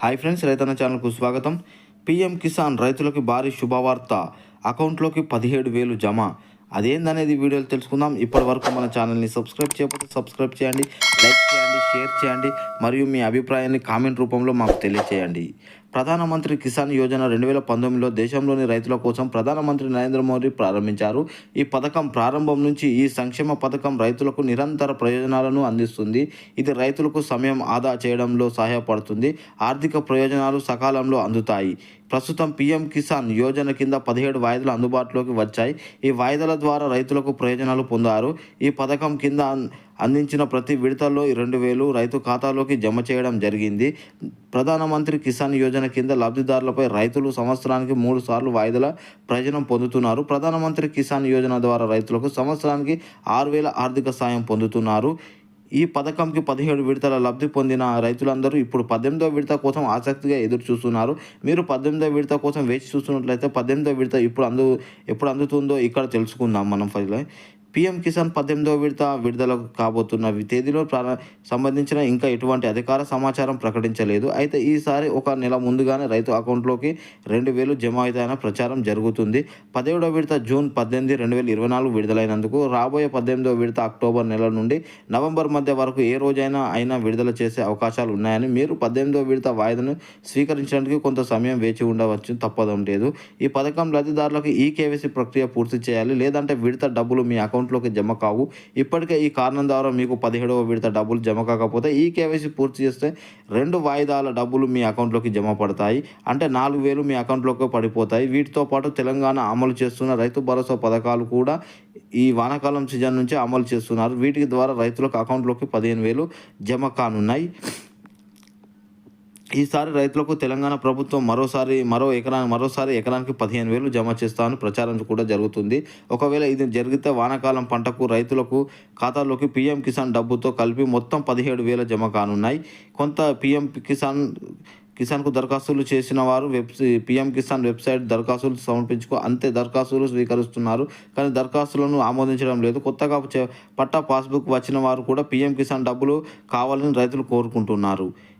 Hi friends రైతన్న ఛానల్కు స్వాగతం. పిఎం కిసాన్ రైతులకి భారీ శుభవార్త. అకౌంట్లోకి పదిహేడు వేలు జమ. అదేందనేది వీడియోలు తెలుసుకుందాం. ఇప్పటి వరకు మన ఛానల్ని సబ్స్క్రైబ్ చేయకపోతే సబ్స్క్రైబ్ చేయండి లైక్ చేయండి. షేర్ చేయండి మరియు మీ అభిప్రాయాన్ని కామెంట్ రూపంలో మాకు తెలియచేయండి. ప్రధానమంత్రి కిసాన్ యోజన రెండు వేల పంతొమ్మిదిలో దేశంలోని రైతుల కోసం ప్రధానమంత్రి నరేంద్ర మోదీ ప్రారంభించారు. ఈ పథకం ప్రారంభం నుంచి ఈ సంక్షేమ పథకం రైతులకు నిరంతర ప్రయోజనాలను అందిస్తుంది. ఇది రైతులకు సమయం ఆదా చేయడంలో సహాయపడుతుంది. ఆర్థిక ప్రయోజనాలు సకాలంలో అందుతాయి. ప్రస్తుతం పీఎం కిసాన్ యోజన కింద పదిహేడు వాయిదాలు అందుబాటులోకి వచ్చాయి. ఈ వాయిదాల ద్వారా రైతులకు ప్రయోజనాలు పొందారు. ఈ పథకం కింద అందించిన ప్రతి విడతల్లో ఈ రెండు వేలు రైతు ఖాతాలోకి జమ చేయడం జరిగింది. ప్రధానమంత్రి కిసాన్ యోజన కింద లబ్ధిదారులపై రైతులు సంవత్సరానికి మూడు సార్లు వాయిదాల ప్రయోజనం పొందుతున్నారు. ప్రధానమంత్రి కిసాన్ యోజన ద్వారా రైతులకు సంవత్సరానికి ఆరు వేల ఆర్థిక సాయం పొందుతున్నారు. ఈ పథకంకి పదిహేడు విడతల లబ్ధి పొందిన రైతులందరూ ఇప్పుడు పద్దెనిమిదో విడత కోసం ఆసక్తిగా ఎదురు చూస్తున్నారు మీరు పద్దెనిమిదో విడత కోసం వేచి చూస్తున్నట్లయితే పద్దెనిమిదో విడత ఇప్పుడు అందు ఎప్పుడు అందుతుందో ఇక్కడ తెలుసుకుందాం మనం ఫైల్ పీఎం కిసాన్ పద్దెనిమిదవ విడత విడుదల కాబోతున్న తేదీలో సంబంధించిన ఇంకా ఎటువంటి అధికార సమాచారం ప్రకటించలేదు. అయితే ఈసారి ఒక నెల ముందుగానే రైతు అకౌంట్లోకి రెండు వేలు జమ అవుతాయన్న ప్రచారం జరుగుతుంది. పదిహేడవ విడత జూన్ పద్దెనిమిది రెండు వేల ఇరవై నాలుగు విడుదలైనందుకు రాబోయే పద్దెనిమిదవ విడత అక్టోబర్ నెల నుండి నవంబర్ మధ్య వరకు ఏ రోజైనా అయినా విడుదల చేసే అవకాశాలు ఉన్నాయని మీరు పద్దెనిమిదవ విడత వాయిదాను స్వీకరించడానికి కొంత సమయం వేచి ఉండవచ్చు. తప్పదం లేదు. ఈ పథకం లబ్ధిదారులకు ఈ కేవైసీ ప్రక్రియ పూర్తి చేయాలి. లేదంటే విడత డబ్బులు మీ అకౌంట్ అకౌంట్లోకి జమ కావు. ఇప్పటికే ఈ కారణం ద్వారా మీకు పదిహేడవ విడత డబ్బులు జమ కాకపోతే ఈ కేవైసీ పూర్తి చేస్తే రెండు వాయిదాల డబ్బులు మీ అకౌంట్లోకి జమ పడతాయి. అంటే నాలుగు వేలు మీ అకౌంట్లోకి పడిపోతాయి. వీటితో పాటు తెలంగాణ అమలు చేస్తున్న రైతు భరోసా పథకాలు కూడా ఈ వానాకాలం సీజన్ నుంచి అమలు చేస్తున్నారు. వీటి ద్వారా రైతులకు అకౌంట్లోకి పదిహేను వేలు జమ కానున్నాయి. ఈసారి రైతులకు తెలంగాణ ప్రభుత్వం మరోసారి మరో ఎకరా మరోసారి ఎకరానికి పదిహేను వేలు జమ చేస్తామని ప్రచారం కూడా జరుగుతుంది. ఒకవేళ ఇది జరిగితే వానాకాలం పంటకు రైతులకు ఖాతాలోకి పీఎం కిసాన్ డబ్బుతో కలిపి మొత్తం పదిహేడు వేల జమ కానున్నాయి. కొంత పీఎం కిసాన్ కిసాన్కు దరఖాస్తులు చేసిన వారు వెబ్ పిఎం కిసాన్ వెబ్సైట్ దరఖాస్తులు సమర్పించుకో అంతే దరఖాస్తులు స్వీకరిస్తున్నారు. కానీ దరఖాస్తులను ఆమోదించడం లేదు. కొత్తగా పట్టా పాస్బుక్ వచ్చిన వారు కూడా పిఎం కిసాన్ డబ్బులు కావాలని రైతులు కోరుకుంటున్నారు.